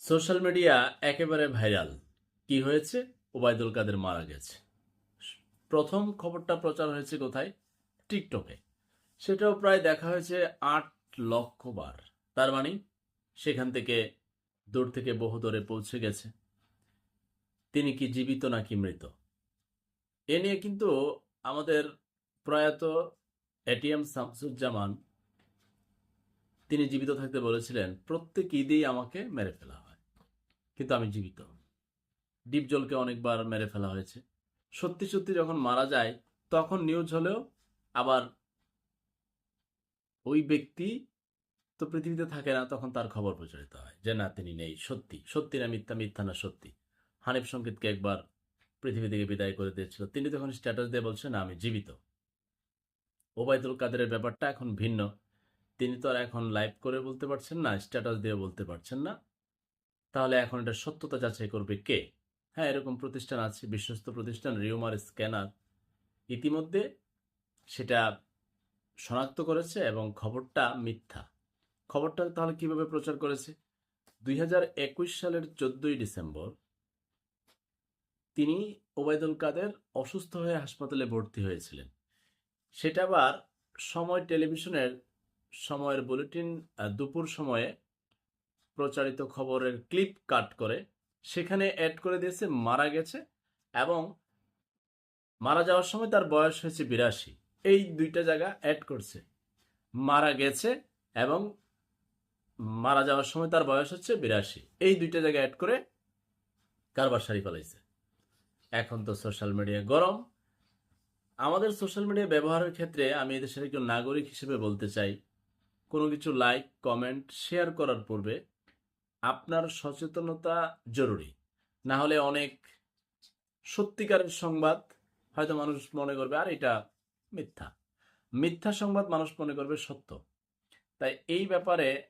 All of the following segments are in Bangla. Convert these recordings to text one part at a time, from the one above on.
সোশ্যাল মিডিয়া একেবারে ভাইরাল। কি হয়েছে? ওবায়দুল কাদের মারা গেছে। প্রথম খবরটা প্রচার হয়েছে কোথায়? টিকটকে। সেটাও প্রায় দেখা হয়েছে আট লক্ষ বার। তার মানে সেখান থেকে দূর থেকে বহু দূরে পৌঁছে গেছে। তিনি কি জীবিত নাকি মৃত? এ নিয়ে কিন্তু আমাদের প্রয়াত এটিএম শামসুজ্জামান তিনি জীবিত থাকতে বলেছিলেন, প্রত্যেক ঈদেই আমাকে মেরে ফেলা হয়। কিন্তু আমি জীবিত। ডিপজলকে অনেকবার মেরে ফেলা হয়েছে। সত্যি সত্যি যখন মারা যায়, তখন নিউজ হলেও আবার ওই ব্যক্তি তো পৃথিবীতে থাকে না, তখন তার খবর প্রচারিত হয় যে, না, তিনি নেই, সত্যি সত্যি না মিথ্যা মিথ্যা না সত্যি। হানিফ সংকেতকে একবার পৃথিবী থেকে বিদায় করে দিয়েছিল। তিনি তখন স্ট্যাটাস দিয়ে বলছেন আমি জীবিত। ওবায়দুল কাদেরের ব্যাপারটা এখন ভিন্ন। তিনি তো আর এখন লাইভ করে বলতে পারছেন না স্ট্যাটাস দিয়ে বলতে পারছেন না। তাহলে এখন এটা সত্যতা যাচাই করবে কে? হ্যাঁ এরকম প্রতিষ্ঠান আছে, বিশ্বস্ত প্রতিষ্ঠান, রিউমার, স্ক্যানার। ইতিমধ্যে সেটা শনাক্ত করেছে এবং খবরটা মিথ্যা। খবরটা তাহলে কীভাবে প্রচার করেছে? দুই হাজার একুশ সালের চোদ্দই ডিসেম্বর তিনি ওবায়দুল কাদের অসুস্থ হয়ে হাসপাতালে ভর্তি হয়েছিলেন। সেটা আবার সময় টেলিভিশনের সময়ের বুলেটিন দুপুর সময়ে প্রচারিত খবরের ক্লিপ কাট করে সেখানে অ্যাড করে দিয়েছে, মারা গেছে এবং মারা যাওয়ার সময় তার বয়স হয়েছে বিরাশি। এই দুইটা জায়গা অ্যাড করছে। মারা গেছে এবং মারা যাওয়ার সময় তার বয়স হচ্ছে বিরাশি। এই দুইটা জায়গা অ্যাড করে কারবার সারি ফেলাইছে। এখন তো সোশ্যাল মিডিয়া গরম। আমাদের সোশ্যাল মিডিয়া ব্যবহারের ক্ষেত্রে আমি এদেশের একজন নাগরিক হিসেবে বলতে চাই, কোনো কিছু লাইক কমেন্ট শেয়ার করার পূর্বে আপনার সচেতনতা জরুরি। না হলে অনেক সত্যিকারের সংবাদ হয়তো মানুষ মনে করবে, আর, এটা মিথ্যা। মিথ্যা সংবাদ মানুষ মনে করবে সত্য। তাই এই ব্যাপারে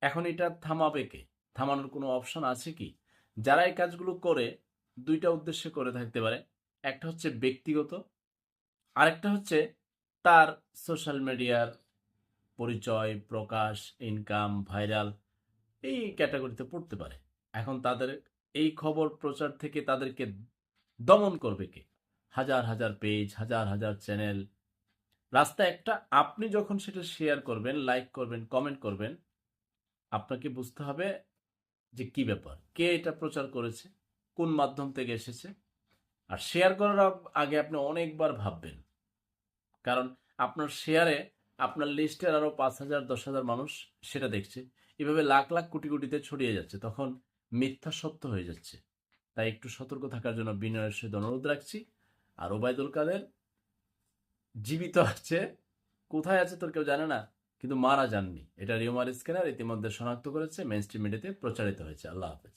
এখন এটা থামাবে কে? থামানোর কোনো অপশন আছে কি? যারা এই কাজগুলো করে, দুইটা উদ্দেশ্যে করে থাকতে পারে। একটা হচ্ছে ব্যক্তিগত, আরেকটা হচ্ছে তার সোশ্যাল মিডিয়ার পরিচয়, প্রকাশ ইনকাম ভাইরাল এই ক্যাটাগরিতে পড়তে পারে। এখন তাদের এই খবর প্রচার থেকে তাদেরকে দমন করবে কে? হাজার হাজার পেজ হাজার হাজার চ্যানেল রাস্তা একটা, আপনি যখন সেটা শেয়ার করবেন লাইক করবেন কমেন্ট করবেন, আপনাকে বুঝতে হবে যে কি ব্যাপার, কে এটা প্রচার করেছে, কোন মাধ্যম থেকে এসেছে। আর শেয়ার করার আগে আপনি অনেকবার ভাববেন। কারণ আপনার শেয়ারে আপনার লিস্টের আরও পাঁচ হাজার, দশ হাজার মানুষ সেটা দেখছে। এভাবে লাখ লাখ কোটি কোটিতে ছড়িয়ে যাচ্ছে। তখন মিথ্যা সত্য হয়ে যাচ্ছে। তাই একটু সতর্ক থাকার জন্য বিনয়ের সহিত অনুরোধ রাখছি। আর ওবায়দুল কাদের জীবিত আছে। কোথায় আছে তোর কেউ জানে না, কিন্তু মারা যাননি। এটা রিওমার স্ক্যানার ইতিমধ্যে শনাক্ত করেছে মেন স্ট্রিম মিডিয়াতে প্রচারিত হয়েছে। আল্লাহ হাফেজ।